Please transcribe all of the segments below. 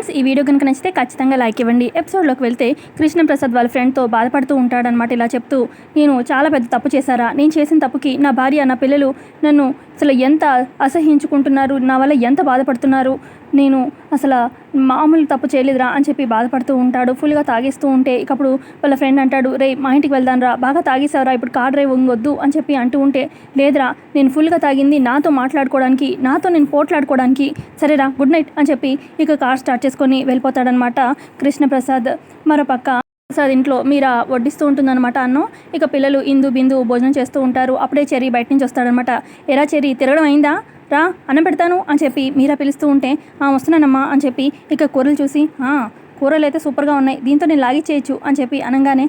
Friends ఈ video కనుక నచ్చితే ఖచ్చితంగా లైక్ ఇవ్వండి. ఎపిసోడ్లోకి వెళ్తే కృష్ణప్రసాద్ వాళ్ళ ఫ్రెండ్తో బాధపడుతూ ఉంటాడనమాట ఇలా చెప్తూ. నేను చాలా పెద్ద తప్పు చేశారా? నేను చేసిన తప్పుకి నా భార్య నా పిల్లలు నన్ను అసలు ఎంత అసహించుకుంటున్నారు? నా వల్ల ఎంత బాధపడుతున్నారు? నేను అసలు మామూలు తప్పు చేయలేదురా అని చెప్పి బాధపడుతూ ఉంటాడు. ఫుల్గా తాగేస్తూ ఉంటే ఇకప్పుడు వాళ్ళ ఫ్రెండ్ అంటాడు రే మా ఇంటికి వెళ్దాంరా బాగా తాగేసావురా ఇప్పుడు కార్ డ్రైవ్ వద్దు అని చెప్పి అంటూ ఉంటే లేదురా నేను ఫుల్గా తాగింది నాతో మాట్లాడుకోవడానికి నాతో నేను పోట్లాడుకోవడానికి. సరేరా గుడ్ నైట్ అని చెప్పి ఇక కార్ స్టార్ట్ చేసుకొని వెళ్ళిపోతాడనమాట కృష్ణప్రసాద్. మరోపక్క ప్రసాద్ ఇంట్లో మీరా వడ్డిస్తూ ఉంటుందన్నమాట అన్నం. ఇక పిల్లలు ఇందు బిందు భోజనం చేస్తూ ఉంటారు. అప్పుడే చెరి బయట నుంచి వస్తాడనమాట. ఎరా చెరి తిరగడం అయిందా? రా అన్నం పెడతాను అని చెప్పి మీరా పిలుస్తూ ఉంటే "ఆ, వస్తున్నానమ్మా అని చెప్పి ఇక కూరలు చూసి "ఆ, కూరలు అయితే సూపర్గా ఉన్నాయి దీంతో నేను లాగిచ్చేయచ్చు అని చెప్పి అనగానే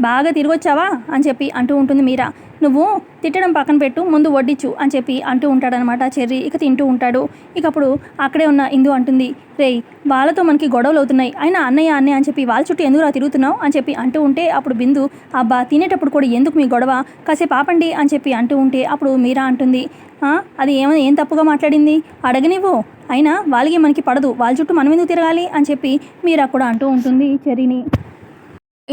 బాగా తిరిగొచ్చావా అని చెప్పి అంటూ ఉంటుంది మీరా. నువ్వు తిట్టడం పక్కన పెట్టు ముందు వడ్డించు అని చెప్పి అంటూ ఉంటాడనమాట చెర్రీ ఇక తింటూ ఉంటాడు. ఇక అప్పుడు అక్కడే ఉన్న ఇందు అంటుంది రేయ్ వాళ్ళతో మనకి గొడవలు అవుతున్నాయి. అయినా అన్నయ్య అన్నయ్య అని చెప్పి వాళ్ళ చుట్టూ ఎందుకు రా తిరుగుతున్నావు? అని చెప్పి అంటూ ఉంటే అప్పుడు బిందు అబ్బా తినేటప్పుడు కూడా ఎందుకు మీ గొడవ? కాసేపు ఆపండి అని చెప్పి అంటూ ఉంటే అప్పుడు మీరా అంటుంది అది ఏమైనా ఏం తప్పుగా మాట్లాడింది? అడగనివ్వు. అయినా వాళ్ళకి మనకి పడదు. వాళ్ళ చుట్టూ మనం ఎందుకు తిరగాలి? అని చెప్పి మీరా కూడా అంటూ ఉంటుంది చెరీని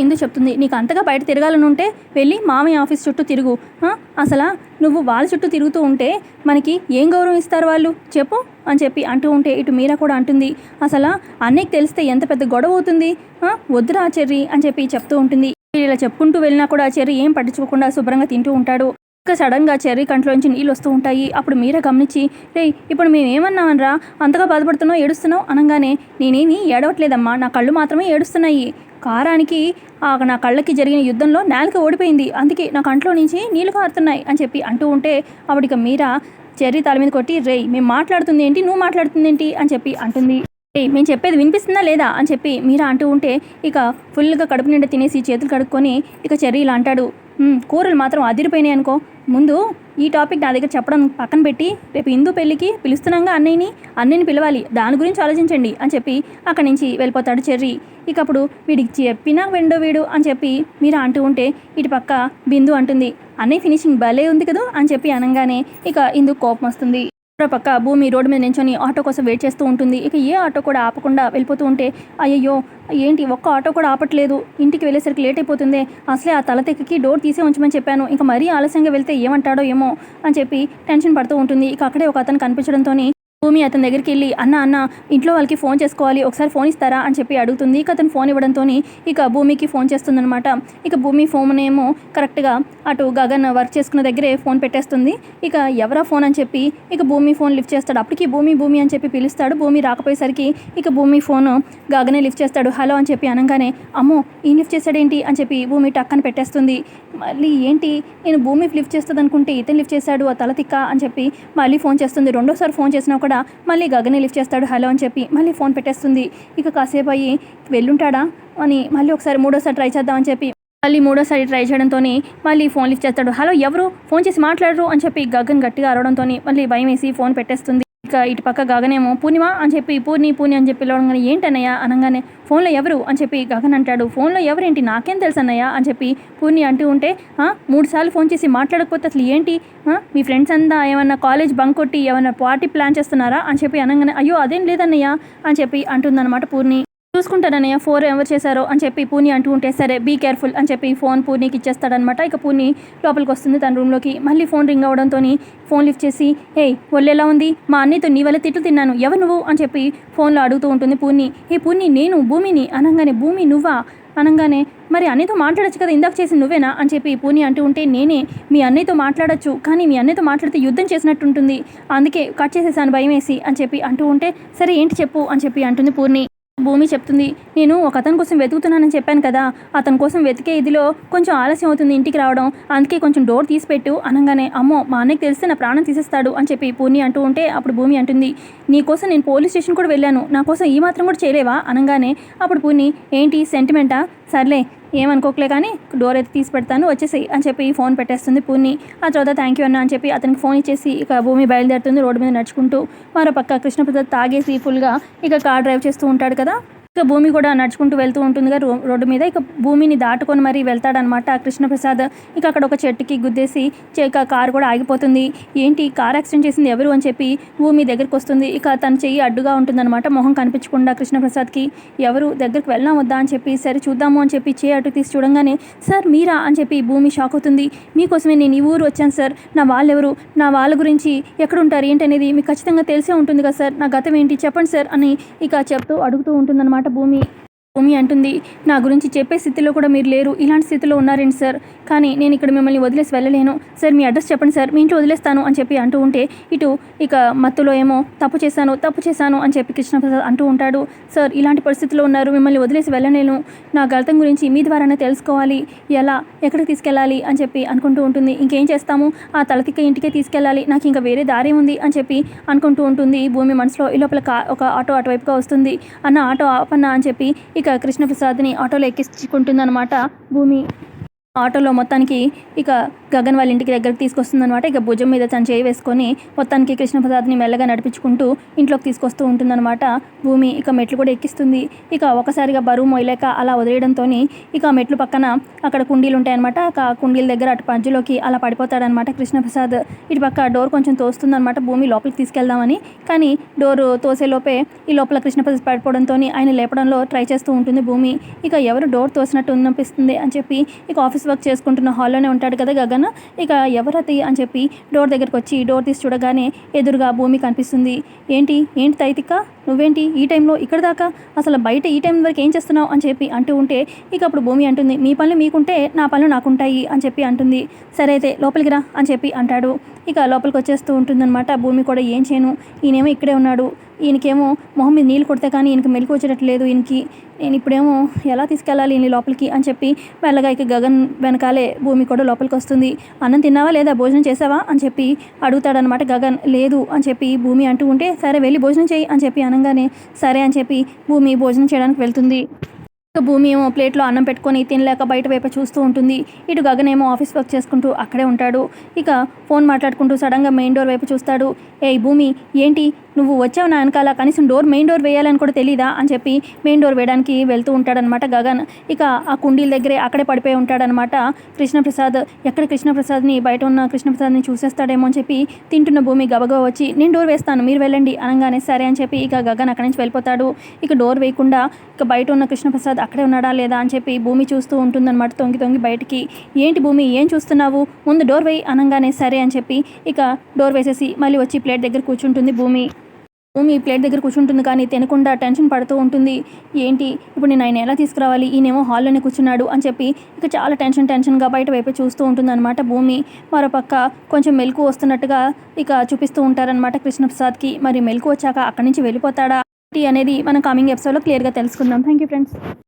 ఎందుకు చెప్తుంది? నీకు అంతగా బయట తిరగాలని ఉంటే వెళ్ళి మామయ్య ఆఫీస్ చుట్టూ తిరుగు. అసలా అసలు నువ్వు వాళ్ళ చుట్టూ తిరుగుతూ ఉంటే మనకి ఏం గౌరవం ఇస్తారు వాళ్ళు? చెప్పు అని చెప్పి అంటూ ఉంటే ఇటు మీరా కూడా అంటుంది. అసలు అన్నయ్యకి తెలిస్తే ఎంత పెద్ద గొడవ అవుతుంది? వద్దురా చెర్రీ అని చెప్పి చెప్తూ ఉంటుంది. ఇలా చెప్పుకుంటూ వెళ్ళినా కూడా చెర్రీ ఏం పట్టించుకోకుండా శుభ్రంగా తింటూ ఉంటాడు. ఇంకా సడన్గా చెర్రీ కంట్లోంచి నీళ్ళు వస్తూ ఉంటాయి. అప్పుడు మీరే గమనించి రే ఇప్పుడు మేము ఏమన్నామనరా అంతగా బాధపడుతున్నావు ఏడుస్తున్నావు? అనగానే నేనేమి ఏడవట్లేదమ్మా. నా కళ్ళు మాత్రమే ఏడుస్తున్నాయి. కారానికి ఆ నా కళ్ళకి జరిగిన యుద్ధంలో నాలుక ఓడిపోయింది. అందుకే నా కంట్లో నుంచి నీళ్ళు కారుతున్నాయి అని చెప్పి అంటూ ఉంటే ఆవిడిక మీరా చెర్రీ తల మీద కొట్టి రేయ్ మేము మాట్లాడుతుంది ఏంటి? నువ్వు మాట్లాడుతుంది ఏంటి? అని చెప్పి అంటుంది. ఏయ్ మేము చెప్పేది వినిపిస్తుందా లేదా? అని చెప్పి మీరా అంటూ ఉంటే ఇక ఫుల్గా కడుపు నిండా తినేసి చేతులు కడుక్కొని ఇక చెర్రీ ఇలా అంటాడు. కూరలు మాత్రం అదిరిపోయినాయి అనుకో. ముందు ఈ టాపిక్ నా దగ్గర చెప్పడం పక్కన పెట్టి రేపు హిందూ పెళ్ళికి పిలుస్తున్నాగా అన్నయ్యని అన్నయ్యని పిలవాలి. దాని గురించి ఆలోచించండి అని చెప్పి అక్కడి నుంచి వెళ్ళిపోతాడు చెర్రి. ఇక అప్పుడు వీడికి చెప్పినా వెండో వీడు అని చెప్పి మీరు అంటూ ఉంటే ఇటు పక్క బిందు అంటుంది అన్నయ్య ఫినిషింగ్ భలే ఉంది కదా అని చెప్పి అనగానే ఇక ఇందుకు కోపం వస్తుంది. పక్క భూమి రోడ్డు మీద నించొని ఆటో కోసం వెయిట్ చేస్తూ ఉంటుంది. ఇక ఏ ఆటో కూడా ఆపకుండా వెళ్ళిపోతూ ఉంటే అయ్యయ్యో ఏంటి ఒక్క ఆటో కూడా ఆపట్లేదు? ఇంటికి వెళ్ళేసరికి లేట్ అయిపోతుంది. అసలే ఆ తలతెక్కకి డోర్ తీసే ఉంచమని చెప్పాను. ఇంకా మరీ ఆలస్యంగా వెళ్తే ఏమంటాడో ఏమో అని చెప్పి టెన్షన్ పడుతూ ఉంటుంది. ఇక అక్కడే ఒక అతను కనిపించడంతో భూమి అతని దగ్గరికి వెళ్ళి అన్న అన్న ఇంట్లో వాళ్ళకి ఫోన్ చేసుకోవాలి ఒకసారి ఫోన్ ఇస్తారా? అని చెప్పి అడుగుతుంది. ఇక అతను ఫోన్ ఇవ్వడంతో ఇక భూమికి ఫోన్ చేస్తుందనమాట ఇక భూమి ఫోన్ ఏమో కరెక్ట్గా అటు గగన్ వర్క్ చేసుకున్న దగ్గరే ఫోన్ పెట్టేస్తుంది. ఇక ఎవరా ఫోన్? అని చెప్పి ఇక భూమి ఫోన్ లిఫ్ట్ చేస్తాడు. అప్పటికి భూమి భూమి అని చెప్పి పిలుస్తాడు. భూమి రాకపోయేసరికి ఇక భూమి ఫోన్ గగనే లిఫ్ట్ చేస్తాడు. హలో అని చెప్పి అనగానే అమ్మో ఈ లిఫ్ట్ చేశాడేంటి? అని చెప్పి భూమి టక్కన పెట్టేస్తుంది. మళ్ళీ ఏంటి? నేను భూమి లిఫ్ట్ చేస్తుంది అనుకుంటే ఇతను లిఫ్ట్ చేశాడు ఆ తల తిక్క అని చెప్పి మళ్ళీ ఫోన్ చేస్తుంది. రెండోసారి ఫోన్ చేసినా కూడా మళ్ళీ గగనే లిఫ్ట్ చేస్తాడు హలో అని చెప్పి మళ్ళీ ఫోన్ పెట్టేస్తుంది. ఇక కాసేపు అయ్యి వెళ్ళుంటాడా? అని మళ్ళీ ఒకసారి మూడోసారి ట్రై చేద్దామని చెప్పి మళ్ళీ మూడోసారి ట్రై చేయడంతో మళ్ళీ ఫోన్ లిఫ్ట్ చేస్తాడు. హలో ఎవరు? ఫోన్ చేసి మాట్లాడరు అని చెప్పి గగన్ గట్టిగా అరవడంతో మళ్ళీ భయం వేసి ఫోన్ పెట్టేస్తుంది. ఇక ఇటు పక్క గగనేమో పూర్ణిమ అని చెప్పి పూర్ణి పూర్ణి అని చెప్పి పిలవడంగానే ఏంటన్నయ్య అనగానే ఫోన్లో ఎవరు? అని చెప్పి గగన్ అంటాడు. ఫోన్లో ఎవరేంటి? నాకేం తెలుసు అన్నయ్య అని చెప్పి పూర్ణి అంటూ ఉంటే మూడుసార్లు మూడు సార్లు ఫోన్ చేసి మాట్లాడకపోతే అసలు ఏంటి? మీ ఫ్రెండ్స్ అంతా ఏమన్నా కాలేజ్ బంక్ కొట్టి ఏమన్నా పార్టీ ప్లాన్ చేస్తున్నారా? అని చెప్పి అనగానే అయ్యో అదేం లేదన్నయ్య అని చెప్పి అంటుందన్నమాట పూర్ణి. చూసుకుంటానన్నయ్య ఫోర్ ఎవరు చేశారో అని చెప్పి పూని అంటూ ఉంటే సరే బీ కేర్ఫుల్ అని చెప్పి ఫోన్ పూర్ణికి ఇచ్చేస్తాడనమాట ఇక పూర్ణి లోపలికి వస్తుంది తన రూమ్లోకి మళ్ళీ ఫోన్ రింగ్ అవడంతో ఫోన్ లిఫ్ట్ చేసి హే ఒళ్ళెలా ఉంది? మా అన్నయ్యతో నీ వల్ల తిట్లు తిన్నాను. ఎవరు నువ్వు? అని చెప్పి ఫోన్లో అడుగుతూ ఉంటుంది పూర్ణి హే పూర్ణి నేను భూమిని అనగానే భూమి నువ్వా? అనగానే మరి అన్నయ్యతో మాట్లాడొచ్చు కదా ఇందాక చేసి నువ్వేనా? అని చెప్పి పూని అంటూ ఉంటే నేనే మీ అన్నయ్యతో మాట్లాడొచ్చు కానీ మీ అన్నయ్యతో మాట్లాడితే యుద్ధం చేసినట్టు ఉంటుంది అందుకే కట్ చేసేసాను భయం వేసి అని చెప్పి అంటూ ఉంటే సరే ఏంటి చెప్పు? అని చెప్పి అంటుంది పూర్ణి భూమి చెప్తుంది. నేను ఒక అతని కోసం వెతుకుతున్నానని చెప్పాను కదా అతని కోసం వెతికే ఇదిలో కొంచెం ఆలస్యం అవుతుంది ఇంటికి రావడం. అందుకే కొంచెం డోర్ తీసిపెట్టు. అనగానే అమ్మో మా అన్నయ్యకి తెలిస్తే నా ప్రాణం తీసేస్తాడు అని చెప్పి పూర్ణి అంటూ ఉంటే అప్పుడు భూమి అంటుంది నీ కోసం నేను పోలీస్ స్టేషన్ కూడా వెళ్ళాను. నా కోసం ఈ మాత్రం కూడా చేయలేవా? అనగానే అప్పుడు పూర్ణి ఏంటి సెంటిమెంటా? సర్లే ఏమనుకోకలే కానీ డోర్ అయితే తీసి పెడతాను వచ్చేసేయి అని చెప్పి ఫోన్ పెట్టేస్తుంది పూర్ణి. ఆ తర్వాత థ్యాంక్ యూ అన్న అని చెప్పి అతనికి ఫోన్ ఇచ్చేసి ఇక భూమి బయలుదేరుతుంది రోడ్డు మీద నడుచుకుంటూ. మరో పక్క కృష్ణప్రసాద్ తాగేసి ఫుల్గా ఇక కార్ డ్రైవ్ చేస్తూ ఉంటాడు కదా. ఇక భూమి కూడా నడుచుకుంటూ వెళ్తూ ఉంటుందిగా రోడ్డు మీద. ఇక భూమిని దాటుకొని మరీ వెళ్తాడనమాట కృష్ణప్రసాద్. ఇక అక్కడ ఒక చెట్టుకి గుద్దేసి ఇక కారు కూడా ఆగిపోతుంది. ఏంటి కార్ యాక్సిడెంట్ చేసింది ఎవరు అని చెప్పి భూమి దగ్గరికి వస్తుంది. ఇక తన చెయ్యి అడ్డుగా ఉంటుందన్నమాట మొహం కనిపించకుండా కృష్ణప్రసాద్కి. ఎవరు దగ్గరికి వెళ్ళాం వద్దా అని చెప్పి సరే చూద్దాము అని చెప్పి చేయి అటు తీసి చూడంగానే సార్ మీరా? అని చెప్పి భూమి షాక్ అవుతుంది. మీకోసమే నేను ఈ ఊరు వచ్చాను సార్. నా వాళ్ళెవరు? నా వాళ్ళ గురించి ఎక్కడుంటారు? ఏంటనేది మీకు ఖచ్చితంగా తెలిసే ఉంటుంది కదా సార్. నా గతం ఏంటి? చెప్పండి సార్ అని ఇక చెప్తూ అడుగుతూ ఉంటుందన్నమాట. భూమి భూమి అంటుంది నా గురించి చెప్పే స్థితిలో కూడా మీరు లేరు. ఇలాంటి స్థితిలో ఉన్నారండి సార్? కానీ నేను ఇక్కడ మిమ్మల్ని వదిలేసి వెళ్ళలేను. సార్ మీ అడ్రస్ చెప్పండి సార్. మీ ఇంట్లో వదిలేస్తాను అని చెప్పి అంటూ ఉంటే ఇటు ఇక మత్తులో ఏమో తప్పు చేశాను తప్పు చేశాను అని చెప్పి కృష్ణప్రసాద్ అంటూ ఉంటాడు. సార్ ఇలాంటి పరిస్థితిలో ఉన్నారు. మిమ్మల్ని వదిలేసి వెళ్ళలేను. నా గతం గురించి మీ ద్వారానే తెలుసుకోవాలి. ఎలా? ఎక్కడికి తీసుకెళ్ళాలి? అని చెప్పి అనుకుంటూ ఉంటుంది. ఇంకేం చేస్తాము? ఆ తలకిక్క ఇంటికే తీసుకెళ్ళాలి. నాకు ఇంకా వేరే దారి ఉంది అని చెప్పి అనుకుంటూ ఉంటుంది. భూమి మనసులో ఈ లోపల ఒక ఆటో అటువైపుగా వస్తుంది. అన్న ఆటో ఆపన్న అని చెప్పి ఇక కృష్ణప్రసాద్ని ఆటోలో ఎక్కించుకుంటుందన్నమాట. భూమి ఆటోలో మొత్తానికి ఇక గగన్ వాళ్ళ ఇంటికి దగ్గరికి తీసుకొస్తుందన్నమాట. ఇక భుజం మీద తను చేయి వేసుకొని మొత్తానికి కృష్ణప్రసాద్ని మెల్లగా నడిపించుకుంటూ ఇంట్లోకి తీసుకొస్తూ ఉంటుందన్నమాట. భూమి ఇక మెట్లు కూడా ఎక్కిస్తుంది. ఇక ఒకసారిగా బరువు మొయ్యలేక అలా వదిలేయడంతో ఇక మెట్లు పక్కన అక్కడ కుండీలు ఉంటాయన్నమాట. ఆ కుండీల దగ్గర అటు పంజులోకి అలా పడిపోతాడనమాట కృష్ణప్రసాద్. ఇటు పక్క డోర్ కొంచెం తోస్తుందనమాట భూమి లోపలికి తీసుకెళ్దామని. కానీ డోర్ తోసే లోపే ఈ లోపల కృష్ణప్రసాద్ పడిపోవడంతో ఆయన లేపడంలో ట్రై చేస్తూ ఉంటుంది భూమి. ఇక ఎవరు డోర్ తోసినట్టు అనిపిస్తుంది అని చెప్పి ఇక ఆఫీస్ వర్క్ చేసుకుంటున్న హాల్లోనే ఉంటాడు కదా గగన్. ఇక ఎవరది అని చెప్పి డోర్ దగ్గరకు వచ్చి డోర్ తీసి చూడగానే ఎదురుగా భూమి కనిపిస్తుంది. ఏంటి? ఏంటి తైతిక? నువ్వేంటి ఈ టైంలో ఇక్కడ దాకా? అసలు బయట ఈ టైం వరకు ఏం చేస్తున్నావు అని చెప్పి అంటూ ఉంటే ఇక అప్పుడు భూమి అంటుంది మీ పనులు మీకుంటే నా పనులు నాకుంటాయి అని చెప్పి అంటుంది. సరే అయితే లోపలికి రా అని చెప్పి అంటాడు. ఇక లోపలికి వచ్చేస్తూ ఉంటుందన్నమాట. భూమి కూడా ఏం చేయను. ఈయనేమో ఇక్కడే ఉన్నాడు. ఈయనకేమో మొహం మీద నీళ్ళు కొడితే కానీ ఈయనకి మెలకు వచ్చేటట్టు లేదు ఈయనకి నేను ఇప్పుడేమో ఎలా తీసుకెళ్ళాలి ఈయన లోపలికి అని చెప్పి మెల్లగా ఇక గగన్ వెనకాలే భూమి కూడా లోపలికి వస్తుంది. అన్నం తిన్నావా లేదా? భోజనం చేసావా? అని చెప్పి అడుగుతాడనమాట గగన్. లేదు అని చెప్పి భూమి అంటూ ఉంటే సరే వెళ్ళి భోజనం చేయి అని చెప్పి అనగానే సరే అని చెప్పి భూమి భోజనం చేయడానికి వెళ్తుంది. ఇక భూమి ఏమో ప్లేట్లో అన్నం పెట్టుకొని తినలేక బయట వైపు చూస్తూ ఉంటుంది. ఇటు గగనేమో ఆఫీస్ వర్క్ చేసుకుంటూ అక్కడే ఉంటాడు. ఇక ఫోన్ మాట్లాడుకుంటూ సడన్గా మెయిన్ డోర్ వైపు చూస్తాడు. ఏయ్ భూమి ఏంటి? నువ్వు వచ్చావు నా వెనకాల కనీసం డోర్ మెయిన్ డోర్ వేయాలని కూడా తెలీదా? అని చెప్పి మెయిన్ డోర్ వేయడానికి వెళ్తూ ఉంటాడనమాట గగన్. ఇక ఆ కుండీల దగ్గరే అక్కడే పడిపోయి ఉంటాడనమాట కృష్ణప్రసాద్. ఎక్కడ కృష్ణప్రసాద్ని? బయట ఉన్న కృష్ణప్రసాద్ని చూసేస్తాడేమో అని చెప్పి తింటున్న భూమి గబగబా వచ్చి నేను డోర్ వేస్తాను మీరు వెళ్ళండి అనగానే సరే అని చెప్పి ఇక గగన్ అక్కడి నుంచి వెళ్ళిపోతాడు. ఇక డోర్ వేయకుండా ఇక బయట ఉన్న కృష్ణప్రసాద్ అక్కడే ఉన్నాడా లేదా అని చెప్పి భూమి చూస్తూ ఉంటుందన్నమాట తొంగి తొంగి బయటికి. ఏంటి భూమి ఏం చూస్తున్నావు? ముందు డోర్ వేయి అనగానే సరే అని చెప్పి ఇక డోర్ వేసేసి మళ్ళీ వచ్చి ప్లేట్ దగ్గర కూర్చుంటుంది భూమి. భూమి ప్లేట్ దగ్గర కూర్చుంటుంది కానీ తినకుండా టెన్షన్ పడుతూ ఉంటుంది. ఏంటి? ఇప్పుడు నేను ఆయన ఎలా తీసుకురావాలి? ఈయనేమో హాల్లోనే కూర్చున్నాడు అని చెప్పి ఇక చాలా టెన్షన్ టెన్షన్గా బయట వైపు చూస్తూ ఉంటుందన్నమాట భూమి. మరోపక్క కొంచెం మెలకు వస్తున్నట్టుగా ఇక చూపిస్తూ ఉంటారనమాట కృష్ణప్రసాద్కి. మరి మెలకు వచ్చాక అక్కడి నుంచి వెళ్ళిపోతాడా? అనేది మనం కమింగ్ ఎపిసోడ్లో క్లియర్గా తెలుసుకుందాం. Thank you friends